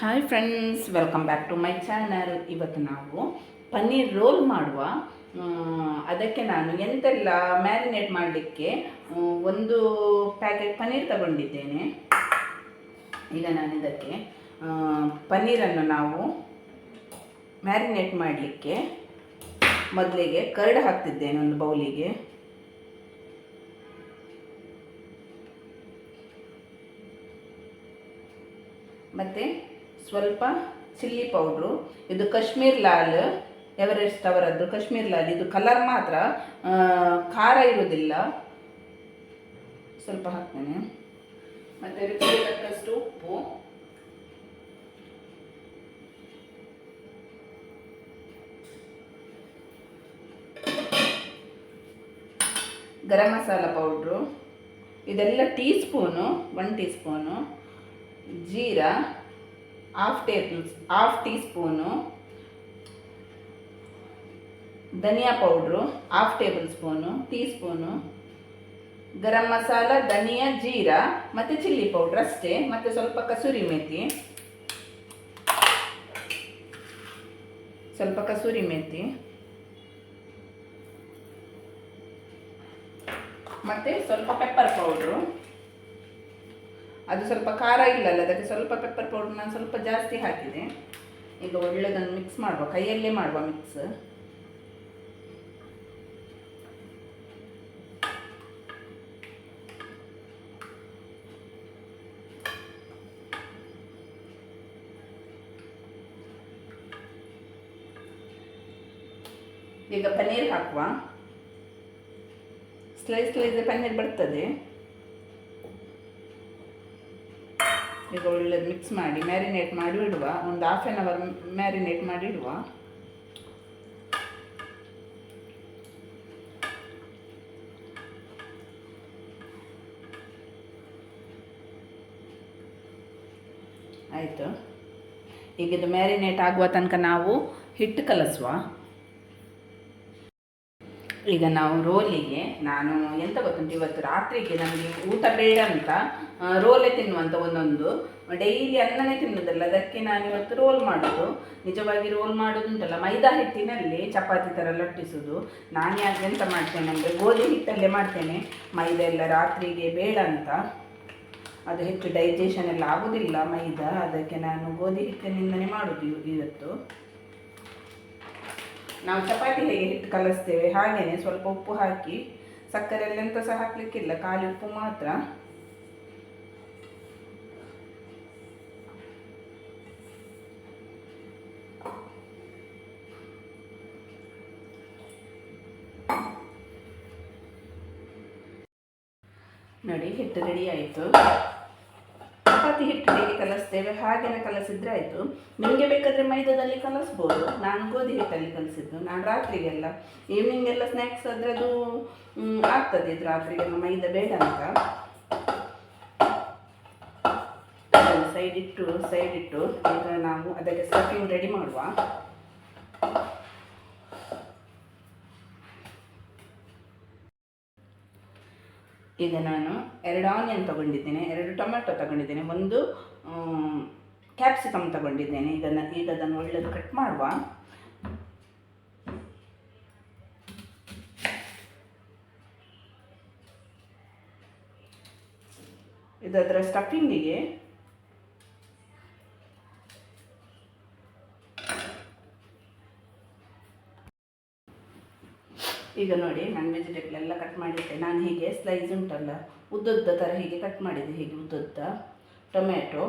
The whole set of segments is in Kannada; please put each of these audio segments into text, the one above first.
Hi friends welcome back to my channel ಇವತ್ತು ನಾವು ಪನ್ನೀರ್ ರೋಲ್ ಮಾಡುವ ಅದಕ್ಕೆ ನಾನು ಎಂತೆಲ್ಲ ಮ್ಯಾರಿನೇಟ್ ಮಾಡಲಿಕ್ಕೆ ಒಂದು ಪ್ಯಾಕೆಟ್ ಪನ್ನೀರ್ ತಗೊಂಡಿದ್ದೇನೆ. ಈಗ ನಾನು ಇದಕ್ಕೆ ಪನ್ನೀರನ್ನು ನಾವು ಮ್ಯಾರಿನೇಟ್ ಮಾಡಲಿಕ್ಕೆ ಮೊದಲಿಗೆ ಕರ್ಡ್ ಹಾಕ್ತಿದ್ದೇನೆ ಒಂದು ಬೌಲಿಗೆ. ಮತ್ತು ಸ್ವಲ್ಪ ಚಿಲ್ಲಿ ಪೌಡ್ರು, ಇದು ಕಾಶ್ಮೀರ್ ಲಾಲ್, ಎವರೆಸ್ಟ್ ಅವರದ್ದು ಕಾಶ್ಮೀರ್ ಲಾಲ್, ಇದು ಕಲರ್ ಮಾತ್ರ ಖಾರ ಇರೋದಿಲ್ಲ. ಸ್ವಲ್ಪ ಹಾಕ್ತೇನೆ. ಮತ್ತೆ ರುಚಿಗೆ ತಕ್ಕಷ್ಟು ಉಪ್ಪು. ಗರಂ ಮಸಾಲ ಪೌಡ್ರು. ಇದೆಲ್ಲ teaspoon one teaspoon jeera. Half table half teaspoon ಧನಿಯಾ powder half tablespoon teaspoon garam masala ಧನಿಯಾ ಜೀರಾ ಮತ್ತು ಚಿಲ್ಲಿ ಪೌಡ್ರ್ ಅಷ್ಟೇ, ಮತ್ತು ಸ್ವಲ್ಪ ಕಸೂರಿ ಮೇಥಿ ಸ್ವಲ್ಪ ಕಸೂರಿ ಮೆಂತಿ. ಮತ್ತು ಸ್ವಲ್ಪ ಪೆಪ್ಪರ್ ಪೌಡ್ರು ಅದು ಸ್ವಲ್ಪ ಖಾರ ಇಲ್ಲಲ್ಲ, ಅದಕ್ಕೆ ಸ್ವಲ್ಪ ಪೆಪ್ಪರ್ ಪೌಡರ್ ನಾನು ಸ್ವಲ್ಪ ಜಾಸ್ತಿ ಹಾಕಿದೆ. ಈಗ ಒಳ್ಳೆಯದನ್ನು ಮಿಕ್ಸ್ ಮಾಡುವ, ಕೈಯಲ್ಲೇ ಮಾಡುವ ಮಿಕ್ಸ್ ಈಗ ಪನ್ನೀರ್ ಹಾಕುವ. ಸ್ಲೈಸ್ ಸ್ಲೈಸ್ ಪನ್ನೀರ್ ಬರ್ತದೆ. ಈಗ ಒಳ್ಳೆದು ಮಿಕ್ಸ್ ಮಾಡಿ ಮ್ಯಾರಿನೇಟ್ ಮಾಡಿ ಇಡುವ. ಒಂದು ಹಾಫ್ ಆನ್ ಅವರ್ ಮ್ಯಾರಿನೇಟ್ ಮಾಡಿ ಇಡುವ. ಆಯಿತು. ಈಗ ಇದು ಮ್ಯಾರಿನೇಟ್ ಆಗುವ ತನಕ ನಾವು ಹಿಟ್ಟು ಕಲಸುವ. ಈಗ ನಾವು ರೋಲಿಗೆ, ನಾನು ಎಂತ ಗೊತ್ತುಂಟು? ಇವತ್ತು ರಾತ್ರಿಗೆ ನಮಗೆ ಊಟ ಬೇಡ ಅಂತ ರೋಲೆ ತಿನ್ನುವಂತ ಒಂದೊಂದು. ಡೈಲಿ ಅನ್ನನೇ ತಿನ್ನುದಲ್ಲ ಅದಕ್ಕೆ ನಾನು ಇವತ್ತು ರೋಲ್ ಮಾಡೋದು. ನಿಜವಾಗಿ ರೋಲ್ ಮಾಡೋದುಂಟಲ್ಲ. ಮೈದಾ ಹಿಟ್ಟಿನಲ್ಲಿ ಚಪಾತಿ ಥರ ಲಟ್ಟಿಸೋದು. ನಾನು ಯಾಕೆ ಎಂತ ಮಾಡ್ತೇನೆ ಅಂದರೆ, ಗೋಧಿ ಹಿಟ್ಟಲ್ಲೇ ಮಾಡ್ತೇನೆ. ಮೈದಾ ಎಲ್ಲ ರಾತ್ರಿಗೆ ಬೇಡ ಅಂತ. ಅದು ಹೆಚ್ಚು ಡೈಜೆಷನ್ ಎಲ್ಲ ಆಗೋದಿಲ್ಲ ಮೈದಾ. ಅದಕ್ಕೆ ನಾನು ಗೋಧಿ ಹಿಟ್ಟಿನಿಂದನೇ ಮಾಡೋದು ಇವ್- ಇವತ್ತು. ನಾವು ಚಪಾತಿ ಹೇಗೆ ಹಿಟ್ಟು ಕಲಿಸ್ತೇವೆ. ಹಾಗೆಯೇ ಸ್ವಲ್ಪ ಉಪ್ಪು ಹಾಕಿ ಸಕ್ಕರೆ ಎಂತ ಸಹ ಹಾಕ್ಲಿಕ್ಕಿಲ್ಲ, ಖಾಲಿ ಉಪ್ಪು ಮಾತ್ರ. ನೋಡಿ, ಹಿಟ್ಟು ರೆಡಿ ಆಯಿತು. ಚಪಾತಿ ಹಿಟ್ಟು ಹೇಗೆ ಕಲಿಸ್ತೇವೆ ಹಾಗೆಲ್ಲ ಕಲಸಿದ್ರೆ ಆಯಿತು. ನಿಮಗೆ ಬೇಕಾದರೆ ಮೈದಾದಲ್ಲಿ ಕಲಿಸ್ಬೋದು, ನಾನು ಗೋಧಿ ಹಿಟ್ಟಲ್ಲಿ ಕಲಿಸಿದ್ದು, ನಾನು ರಾತ್ರಿಗೆಲ್ಲ. ಈವ್ನಿಂಗ್ ಎಲ್ಲ ಸ್ನ್ಯಾಕ್ಸ್ ಆದರೆ ಅದು ಆಗ್ತದೆ ಇದು ರಾತ್ರಿಗೆಲ್ಲ, ಮೈದಾ ಬೇಡ ಅಂತ. ಸೈಡ್ ಇಟ್ಟು ಸೈಡ್ ಇಟ್ಟು, ಈಗ ನಾವು ಅದಕ್ಕೆ ಸ್ಟಫಿಂಗ್ ರೆಡಿ ಮಾಡುವ. ಈಗ ನಾನು ಎರಡು ಆನಿಯನ್ ತಗೊಂಡಿದ್ದೇನೆ, ಎರಡು ಟೊಮೆಟೊ ತಗೊಂಡಿದ್ದೇನೆ, ಒಂದು ಕ್ಯಾಪ್ಸಿಕಮ್ ತಗೊಂಡಿದ್ದೇನೆ. ಈಗ ಈಗ ಅದನ್ನು ಒಳ್ಳೆಯದು ಕಟ್ ಮಾಡುವ. ಇದರ ಸ್ಟಫಿಂಗಿಗೆ ಈಗ ನೋಡಿ, ನಾನು ವೆಜಿಟೇಬಲ್ ಎಲ್ಲ ಕಟ್ ಮಾಡಿದ್ದೆ. ನಾನು ಹೀಗೆ ಸ್ಲೈಸ್ ಉಂಟಲ್ಲ, ಉದ್ದುದ್ದ ಥರ ಹೀಗೆ ಕಟ್ ಮಾಡಿದ್ದೆ ಹೀಗೆ ಉದ್ದುದ್ದ ಟೊಮೆಟೊ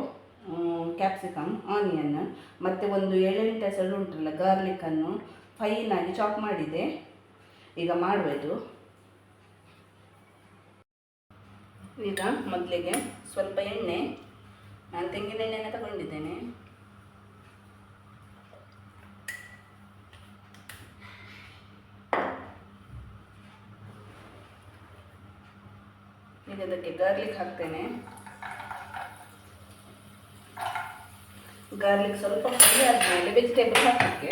ಕ್ಯಾಪ್ಸಿಕಮ್ ಆನಿಯನ್ ಮತ್ತು ಒಂದು ಏಳೆಂಟು ಹೆಸರು ಉಂಟಲ್ಲ ಗಾರ್ಲಿಕ್ಕನ್ನು ಫೈನಾಗಿ ಚಾಪ್ ಮಾಡಿದೆ. ಈಗ ಮಾಡಬೇಕು ಈಗ ಮೊದಲಿಗೆ ಸ್ವಲ್ಪ ಎಣ್ಣೆ, ನಾನು ತೆಂಗಿನ ಎಣ್ಣೆನ ತಗೊಂಡಿದ್ದೇನೆ. ಈಗ ಅದಕ್ಕೆ ಗಾರ್ಲಿಕ್ ಹಾಕ್ತೇನೆ. ಗಾರ್ಲಿಕ್ ಸ್ವಲ್ಪ ಫ್ರೈ ಆದಮೇಲೆ ವೆಜಿಟೇಬಲ್ ಹಾಕಲಿಕ್ಕೆ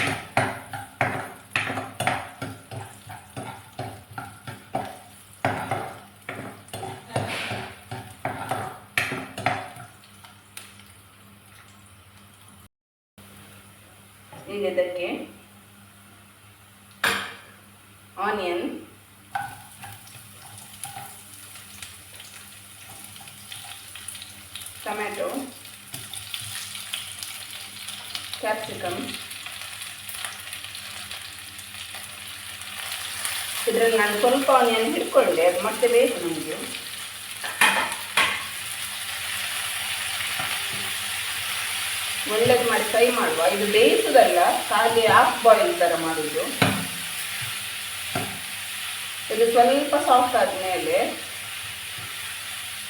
ಈಗ ಇದಕ್ಕೆ ಆನಿಯನ್ ಟೊಮ್ಯಾಟೊ ಕ್ಯಾಪ್ಸಿಕಮ್ ಇದರಲ್ಲಿ ನಾನು ಸ್ವಲ್ಪ ಆನಿಯನ್ ಹಿಡ್ಕೊಂಡೆ, ಅದು ಮತ್ತೆ ಬೇಕು ನಮಗೆ ಒಳ್ಳೇದು ಮಾಡಿ ಫ್ರೈ ಮಾಡುವ. ಇದು ಬೇಯಿಸೋದಲ್ಲ ಹಾಗೆ ಹಾಫ್ ಬಾಯ್ಲ್ ಥರ ಮಾಡಿದ್ದು ಇದು ಸ್ವಲ್ಪ ಸಾಫ್ಟ್ ಆದಮೇಲೆ,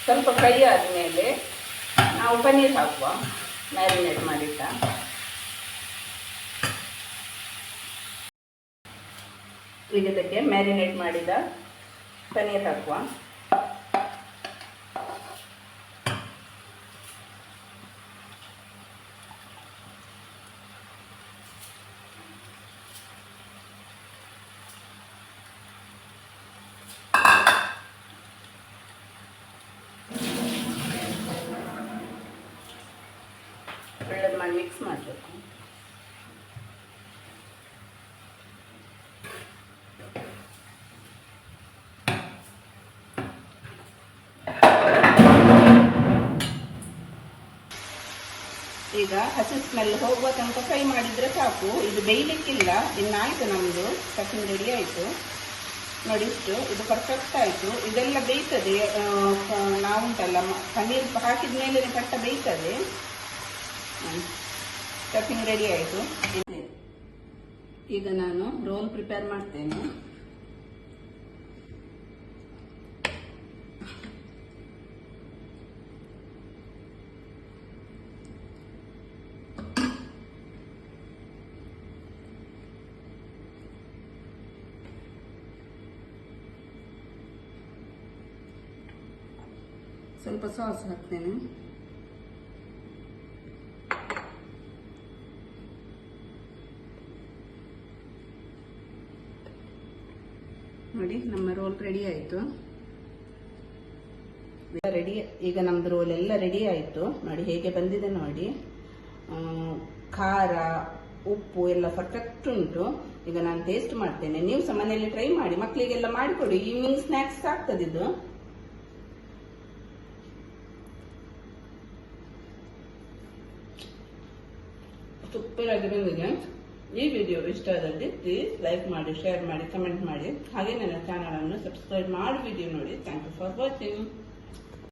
ಸ್ವಲ್ಪ ಫ್ರೈ ಆದಮೇಲೆ ನಾವು ಪನ್ನೀರ್ ಹಾಕುವ. ಮ್ಯಾರಿನೇಟ್ ಮಾಡಿಟ್ಟ. ಈಗ ಇದಕ್ಕೆ ಮ್ಯಾರಿನೇಟ್ ಮಾಡಿದ ಪನ್ನೀರ್ ಹಾಕುವ. ಒಳ್ಳೇದು ಮಾಡಿ ಮಿಕ್ಸ್ ಮಾಡಬೇಕು ಈಗ ಹಸಿ ಸ್ಮೆಲ್ ಹೋಗುವ ತನಕ ಫ್ರೈ ಮಾಡಿದ್ರೆ ಸಾಕು. ಇದು ಬೇಯಲಿಕ್ಕಿಲ್ಲ. ಇನ್ನಾಯಿತು ನಮ್ಮದು ಕಸಿನ್ ರೆಡಿ ಆಯಿತು. ನೋಡಿ ಇಷ್ಟು. ಇದು ಪರ್ಫೆಕ್ಟ್ ಆಯಿತು. ಇದೆಲ್ಲ ಬೇಯ್ತದೆ. ನಾವುಂಟಲ್ಲ. ಪನ್ನೀರ್ ಹಾಕಿದ ಮೇಲೆ ಕಟ್ಟ ಬೇಯ್ತದೆ. ಚಟ್ನಿ ರೆಡಿ ಆಯಿತು. ಈಗ ನಾನು ರೋಲ್ ಪ್ರಿಪೇರ್ ಮಾಡ್ತೇನೆ. ಸ್ವಲ್ಪ ಸಾಸ್ ಹಾಕ್ತೇನೆ. ನೋಡಿ, ನಮ್ಮ ರೋಲ್ ರೆಡಿ ಆಯ್ತು. ರೆಡಿ ಈಗ ನಮ್ದು ರೋಲ್ ಎಲ್ಲ ರೆಡಿ ಆಯ್ತು. ನೋಡಿ, ಹೇಗೆ ಬಂದಿದೆ ನೋಡಿ. ಖಾರ, ಉಪ್ಪು ಎಲ್ಲ ಪರ್ಫೆಕ್ಟ್ ಉಂಟು. ಈಗ ನಾನು ಟೇಸ್ಟ್ ಮಾಡ್ತೇನೆ. ನೀವು ಸಹ ಟ್ರೈ ಮಾಡಿ ಮಕ್ಕಳಿಗೆಲ್ಲ ಮಾಡಿಕೊಡಿ. ಈವ್ನಿಂಗ್ ಸ್ನ್ಯಾಕ್ಸ್ ಆಗ್ತದೆ ಇದು. ಸೂಪರ್ ಆಗಿ ಬಂದಿದೆ. ಈ ವಿಡಿಯೋ ಇಷ್ಟ ಆದಲ್ಲಿ ಪ್ಲೀಸ್ ಲೈಕ್ ಮಾಡಿ ಶೇರ್ ಮಾಡಿ ಕಮೆಂಟ್ ಮಾಡಿ. ಹಾಗೆ ನನ್ನ ಚಾನಲನ್ನು ಸಬ್ಸ್ಕ್ರೈಬ್ ಮಾಡಿ ವಿಡಿಯೋ ನೋಡಿ. Thank you for watching